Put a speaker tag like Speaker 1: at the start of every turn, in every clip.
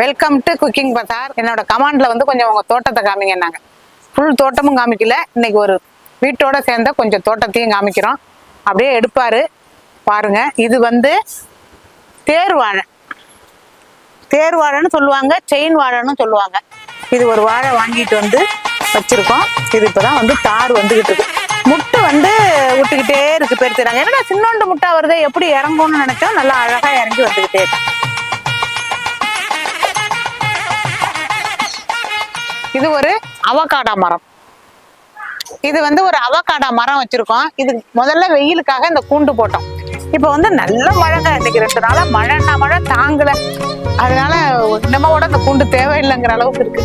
Speaker 1: Welcome to cooking பசார் என்னோட கமாண்ட்ல வந்து கொஞ்சம் உங்க தோட்டத்தை காமிங்கன்னாங்க. ஃபுல் தோட்டமும் காமிக்கல. இன்னைக்கு ஒரு வீட்டோட சேர்ந்த கொஞ்சம் தோட்டத்தையும் காமிக்கிறோம். அப்படியே எடுப்பாரு. பாருங்க. இது வந்து தேர் வாழை தேர் வாழைன்னு சொல்லுவாங்க செயின் வாழைன்னு சொல்லுவாங்க. இது ஒரு வாழை வாங்கிட்டு வந்து வச்சிருக்கோம். இது இப்பதான் வந்து தார் வந்துகிட்டு இருக்கு. முட்டை வந்து விட்டுக்கிட்டே இருக்கு பேர் தராங்க என்னடா சின்னோண்டு முட்டை வருது? எப்படி இறங்கும்னு நினைச்சோம் நல்லா அழகா இறங்கி வந்துகிட்டே இருக்கு. இது ஒரு அவகாடா மரம். இது வந்து ஒரு அவகாடா மரம் வச்சிருக்கோம். இது முதல்ல வெயிலுக்காக இந்த கூண்டு போட்டோம். இப்போ வந்து நல்ல மழைங்க இன்னைக்கு ரெண்டு நாளா மழைன்னா மழை தாங்கல. அதனால கூட அந்த கூண்டு தேவையில்லைங்கிற அளவுக்கு இருக்கு.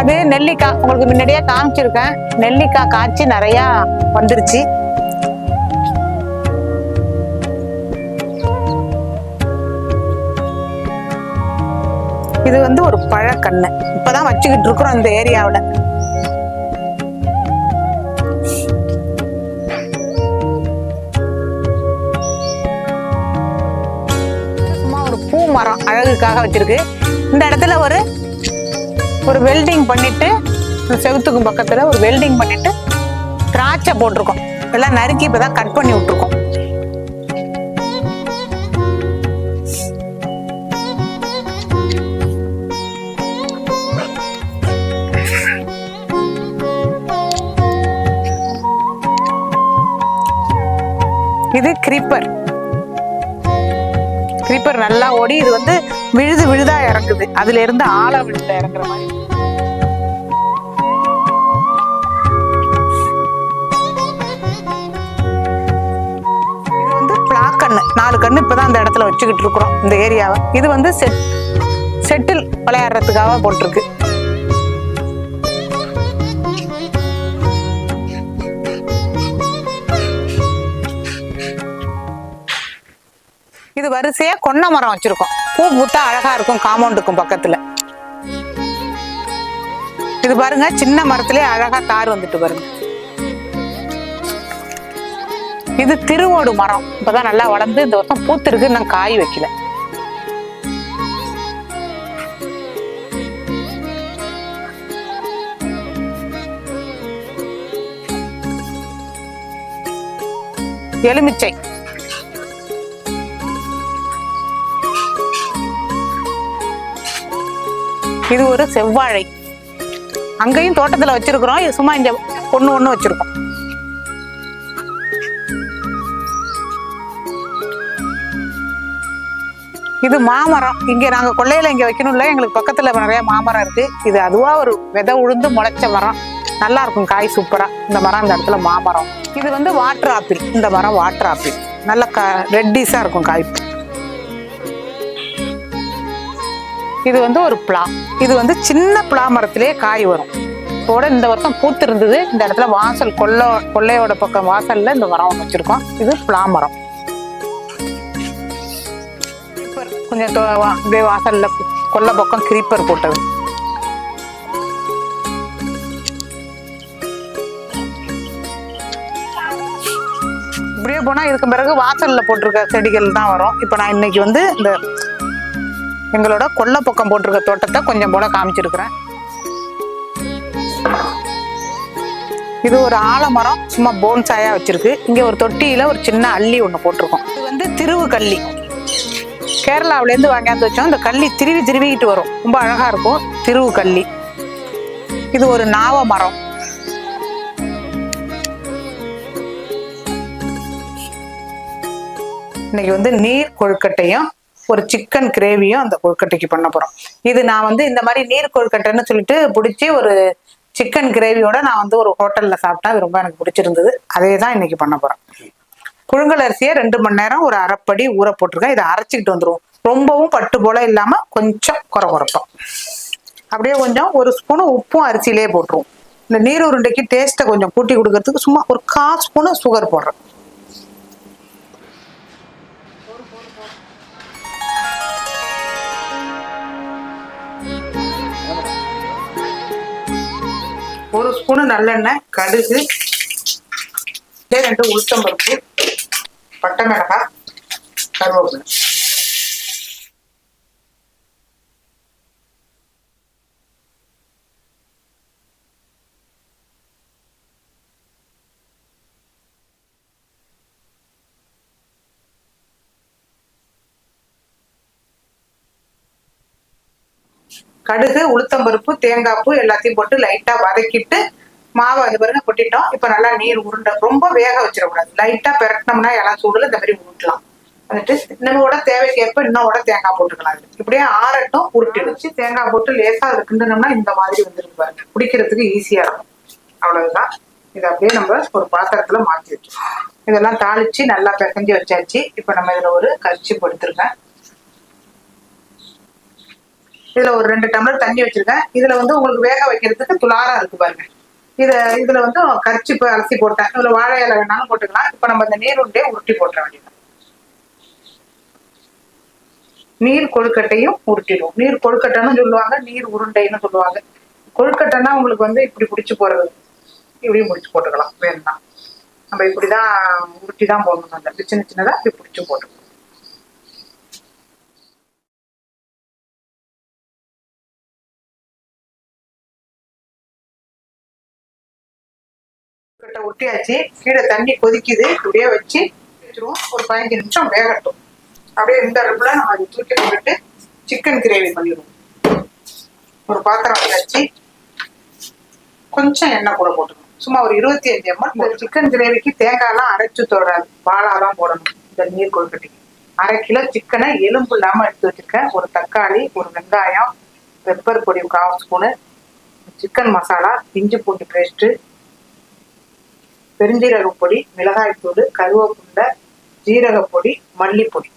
Speaker 1: அது நெல்லிக்காய். உங்களுக்கு முன்னாடியே காமிச்சிருக்கேன். நெல்லிக்காய் காய்ச்சி நிறையா வந்துருச்சு. இது வந்து ஒரு பழக்கண்ணு. இப்பதான் வச்சுக்கிட்டு இருக்கிறோம் இந்த ஏரியாவில். சும்மா ஒரு பூ மரம் அழகுக்காக வச்சிருக்கு. இந்த இடத்துல ஒரு ஒரு வெல்டிங் பண்ணிட்டு இந்த செவுத்துக்கும் பக்கத்துல ஒரு வெல்டிங் பண்ணிட்டு திராட்சை போட்டிருக்கோம். எல்லாம் நறுக்கி இப்பதான் கட் பண்ணி விட்டுருக்கோம். இது கிரீப்பர் கிரீப்பர் நல்லா ஓடி இது வந்து விழுது விழுதா இறங்குது. அதுல இருந்து ஆழ விழுதுல இறங்குற மாதிரி. இது வந்து நாலு கண்ணு இப்பதான் அந்த இடத்துல வச்சுக்கிட்டு இருக்கிறோம் இந்த ஏரியாவை. இது வந்து செட் செட்டில் விளையாடுறதுக்காக போட்டிருக்கு. இது வரிசையா கொன்னை மரம் வச்சிருக்கோம். பூ பூத்தா அழகா இருக்கும் காம்பவுண்டுக்கும் பக்கத்துல. இது பாருங்க சின்ன மரத்திலே அழகா தார் வந்துட்டு பாருங்க. இது திருவோடு மரம். இப்பதான் நல்லா வளர்ந்து இந்த வருஷம் பூத்திருக்கு நான் காய் வைக்கல. எலுமிச்சை. இது ஒரு செவ்வாழை. அங்கேயும் தோட்டத்தில் வச்சிருக்கிறோம். இது சும்மா இங்கே ஒன்று ஒன்று வச்சிருக்கோம். இது மாமரம். இங்கே நாங்கள் கொள்ளையில் இங்கே வைக்கணும்ல எங்களுக்கு பக்கத்தில் நிறைய மாமரம் இருக்குது இது அதுவாக ஒரு விதை உழுந்து முளைச்ச மரம். நல்லா இருக்கும். காய் சூப்பராக இந்த மரம் இந்த இடத்துல மாமரம். இது வந்து வாட்டர் ஆப்பிள். இந்த மரம் வாட்டர் ஆப்பிள். நல்ல க ரெட்டிஸாக இருக்கும் காய்ப்பு இது வந்து ஒரு பிளா. இது வந்து சின்ன பிளா மரத்திலே காய் வரும். இதோட இந்த வருஷம் பூத்து இருந்தது இந்த இடத்துல வாசல் கொல்ல கொள்ளையோட பக்கம் வாசல்ல இந்த மரம் ஒன்று வச்சிருக்கோம். இது பிளா மரம். கொஞ்சம் அப்படியே வாசல்ல கொல்லை பக்கம் கிரீப்பர் போட்டது. இப்படியே போனால் இதுக்கு பிறகு வாசலில் போட்டிருக்க செடிகள் தான் வரும். இப்போ நான் இன்னைக்கு வந்து இந்த எங்களோட கொல்லை பக்கம் போட்டிருக்க தோட்டத்தை கொஞ்சம் போல காமிச்சிருக்கிறேன். இது ஒரு ஆலமரம் சும்மா போன்சாயா வச்சிருக்கு. இங்க ஒரு தொட்டியில ஒரு சின்ன அள்ளி ஒண்ணு போட்டிருக்கோம். இது வந்து திருவு கள்ளி கேரளாவிலேருந்து வாங்கியாந்து வச்சோம். இந்த கள்ளி திருவி திருவிக்கிட்டு வரும். ரொம்ப அழகா இருக்கும். திருவு கள்ளி இது ஒரு நாவ மரம். இன்னைக்கு வந்து நீர் கொழுக்கட்டையும் ஒரு சிக்கன் கிரேவியும் அந்த கொழுக்கட்டைக்கு பண்ண போகிறோம் இது நான் வந்து இந்த மாதிரி நீர் கொழுக்கட்டைன்னு சொல்லிட்டு பிடிச்சி ஒரு சிக்கன் கிரேவியோட நான் வந்து ஒரு ஹோட்டலில் சாப்பிட்டா அது ரொம்ப எனக்கு பிடிச்சிருந்தது. அதே தான் இன்னைக்கு பண்ண போகிறேன் புழுங்கல் அரிசியை ரெண்டு மணி நேரம் ஒரு அரைப்படி ஊற போட்டிருக்கேன். இதை அரைச்சிக்கிட்டு வந்துருவோம். ரொம்பவும் பட்டு போல இல்லாமல் கொஞ்சம் குறை குறைப்போம் அப்படியே கொஞ்சம் ஒரு ஸ்பூனு உப்பும் அரிசியிலே போட்டுருவோம். இந்த நீர் உருண்டைக்கு டேஸ்ட்டை கொஞ்சம் கூட்டி கொடுக்கறதுக்கு சும்மா ஒரு கால் ஸ்பூனு சுகர் போடுறேன். ஒரு ஸ்பூனு நல்லெண்ணெய் கடுகு ரெண்டு உளுத்தம் பருப்பு பட்டை மிளகாய் கருவேப்பிலை. கடுகு உளுத்தம்பருப்பு தேங்காய் பூ எல்லாத்தையும் போட்டு லைட்டா வதக்கிட்டு மாவை அது பாருங்க கொட்டிட்டோம். இப்ப நல்லா நீர் உருண்டை ரொம்ப வேக வச்சிடக்கூடாது. லைட்டா பெரட்டினோம்னா எல்லாம் சூடுல இந்த மாதிரி உருட்டலாம். வந்துட்டு நம்மளோட தேவைக்கேற்ப இன்னோட தேங்காய் போட்டுக்கலாம். இப்படியே ஆறட்டும் உருட்டி வச்சு தேங்காய் போட்டு லேசா அதை கிண்டனோம்னா இந்த மாதிரி வந்துருக்கு பாருங்க. குடிக்கிறதுக்கு ஈஸியா இருக்கும். அவ்வளவுதான். இதை அப்படியே நம்ம ஒரு பாத்திரத்துல மாத்தி வச்சோம் இதெல்லாம் தாளிச்சு நல்லா பிசைஞ்சு வச்சாச்சு. இப்ப நம்ம இதுல ஒரு கரிச்சி படுத்திருக்கேன் இதுல ஒரு ரெண்டு டம்ளர் தண்ணி வச்சிருக்கேன். இதுல வந்து உங்களுக்கு வேக வைக்கிறதுக்கு துளாரா இருக்கு பாருங்க. இத இதுல வந்து கரிச்சிப்பு அலசி போட்டேன். இதுல வாழை இலை வேணாலும் போட்டுக்கலாம். இப்ப நம்ம இந்த நீர் உருண்டையை உருட்டி போட்டுற வேண்டியது நீர் கொழுக்கட்டையும் உருட்டிடும் நீர் கொழுக்கட்டைன்னு சொல்லுவாங்க நீர் உருண்டைன்னு சொல்லுவாங்க. கொழுக்கட்டைன்னா உங்களுக்கு வந்து இப்படி பிடிச்சு போறது இப்படியும் முடிச்சு போட்டுக்கலாம். வேணும்னா. நம்ம இப்படிதான் உருட்டி தான் போடணும். அந்த சின்ன சின்னதா இப்படி பிடிச்சு போட்டுக்கலாம். கொழுக்கட்டை கீழே தண்ணி கொதிக்குது. இப்படியே வச்சு வச்சிருவோம் ஒரு பதினஞ்சு நிமிஷம் வேகட்டும். அப்படியே இந்த அடுப்புல நம்ம அதை தூக்கி போட்டுட்டு சிக்கன் கிரேவி பண்ணிடுவோம். ஒரு பாத்திரம் வச்சு கொஞ்சம் எண்ணெய் கூட போட்டுக்கணும். சும்மா ஒரு இருபத்தி அஞ்சு எம்எல் இந்த சிக்கன் கிரேவிக்கு தேங்காய்லாம் அரைச்சு தொடராது பாலாலாம் போடணும். இந்த நீர் கொழுக்கட்டைக்கு. அரை கிலோ சிக்கனை எலும்பு இல்லாம எடுத்து வச்சிருக்கேன். ஒரு தக்காளி ஒரு வெங்காயம் பெப்பர் பொடி கால் ஸ்பூனு சிக்கன் மசாலா இஞ்சி பூண்டு பேஸ்ட்டு பெருஞ்சீரக பொடி மிளகாய் தூள் கருவேப்பிலை ஜீரக பொடி மல்லிப்பொடி.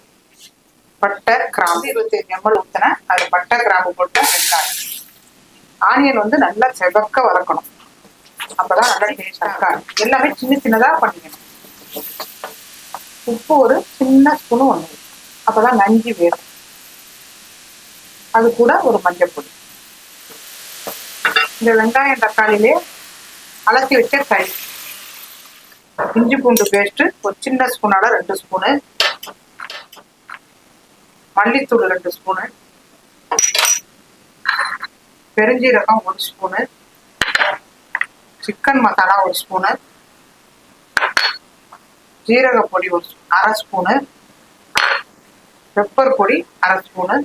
Speaker 1: பட்டை கிராம்பு இருபத்தஞ்சு எம்எல் ஊற்றினேன் அது பட்டை கிராம்பு போட்டு வெங்காயம். ஆனியன் வந்து நல்லா செவக்க வளர்க்கணும் அப்பதான் நல்லா டேஸ்டாக இருக்கும். எல்லாமே சின்ன சின்னதா பண்ணிக்கணும். உப்பு ஒரு சின்ன ஸ்பூனும் ஒன்று அப்பதான் நஞ்சு வேணும் அது கூட ஒரு மஞ்சள் பொடி. இந்த வெங்காயம் தக்காளிலே அலசி வச்ச கறி இஞ்சி பூண்டு பேஸ்ட் ஒரு சின்ன ஸ்பூனால ரெண்டு ஸ்பூனு மல்லித்தூள் ரெண்டு ஸ்பூனு பெருஞ்சீரகம் ஒரு ஸ்பூனு சிக்கன் மசாலா ஒரு ஸ்பூனு ஜீரக பொடி ஒரு அரை ஸ்பூனு பெப்பர் பொடி அரை ஸ்பூனு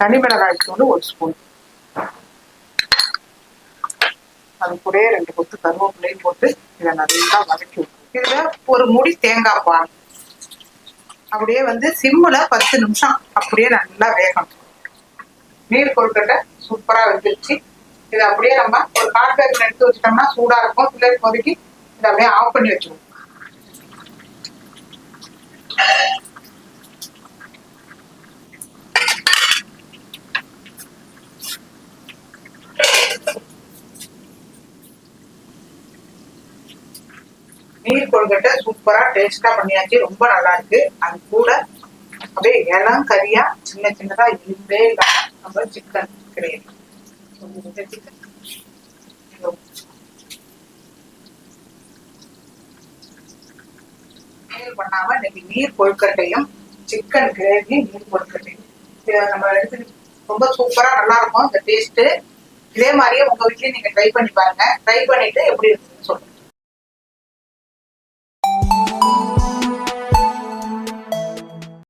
Speaker 1: தனி மிளகாய் தூள் ஒரு ஸ்பூன் அது ரெண்டு கொத்து கருவேப்பிலையும் போட்டு இதை நல்லா வதக்கி விட்டுரும். இதுல ஒரு முடி தேங்காய் பால். அப்படியே வந்து சிம்முல பத்து நிமிஷம் அப்படியே நல்லா வேகணும். நீர் கொழுக்கட்டை சூப்பரா வெந்துருச்சு. இதை அப்படியே நம்ம ஒரு காட் பேக்கில் எடுத்து வச்சுட்டோம்னா சூடா இருக்கும். பிள்ளைக்கு கொதிக்கி இதை அப்படியே ஆஃப் பண்ணி வச்சுருவோம் நீர் கொழுக்கட்டை சூப்பரா டேஸ்டா பண்ணியாச்சு. ரொம்ப நல்லா இருக்கு அது கூட அப்படியே இளம் கறியா சின்ன சின்னதா இருந்தே இல்லாம நம்ம சிக்கன் கிரேவி சிக்கன் பண்ணாம இன்னைக்கு நீர் கொழுக்கட்டையும் சிக்கன் கிரேவி நீர் கொழுக்கட்டையும். நம்ம எடுத்து ரொம்ப சூப்பரா நல்லா இருக்கும். இந்த டேஸ்ட் இதே மாதிரியே உங்க வீட்லயும் நீங்க ட்ரை பண்ணி பாருங்க. ட்ரை பண்ணிட்டு எப்படி இருக்குன்னு சொல்லுங்க.